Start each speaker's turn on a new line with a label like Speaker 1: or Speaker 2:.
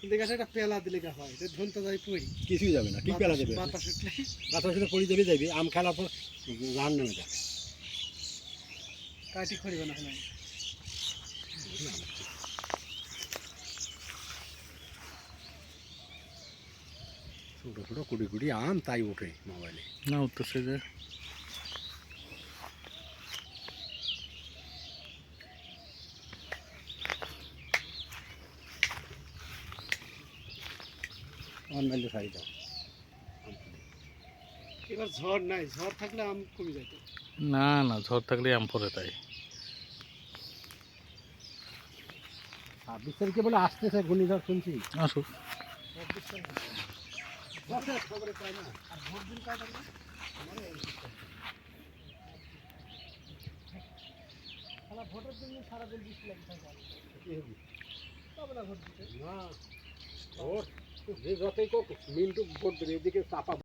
Speaker 1: কিন্তু গাছে একটা পেলা দিলে গা হয় এটা ধনটা যাই পড়ি।
Speaker 2: কিছুই যাবে না কি পেলা দেবে।
Speaker 1: বাতাস উঠলে।
Speaker 2: বাতাস সাথে পড়ে যাবে যাবে আম খেলার পর নেমে যাবে।
Speaker 1: কাটি খড়িবে না
Speaker 2: ছোটো ছোটো কুড়ি কুড়ি আম তাই ওঠে মোবাইলে।
Speaker 3: না উঠতেছে যে।
Speaker 2: সারি দাও
Speaker 1: এবার ঝড় নাই ঝড় থাকলে আম কমে যেত
Speaker 3: না না ঝড় থাকলে আম পরে তাই।
Speaker 2: ছাব্বিশ তারিখে বলে আসতেছে ঘূর্ণিঝড় শুনছি।
Speaker 3: আসুক।
Speaker 2: না
Speaker 1: আর ভোট দিন কাজ থাকলে শালা ভোটের জন্য সারাদিন বৃষ্টি লাগে থাকে
Speaker 2: কি হবে?
Speaker 1: তবে না ভোট দিতে
Speaker 2: না ভোট যে যতই কোক মিন্টু ভোট দেবে এদিকে চাপা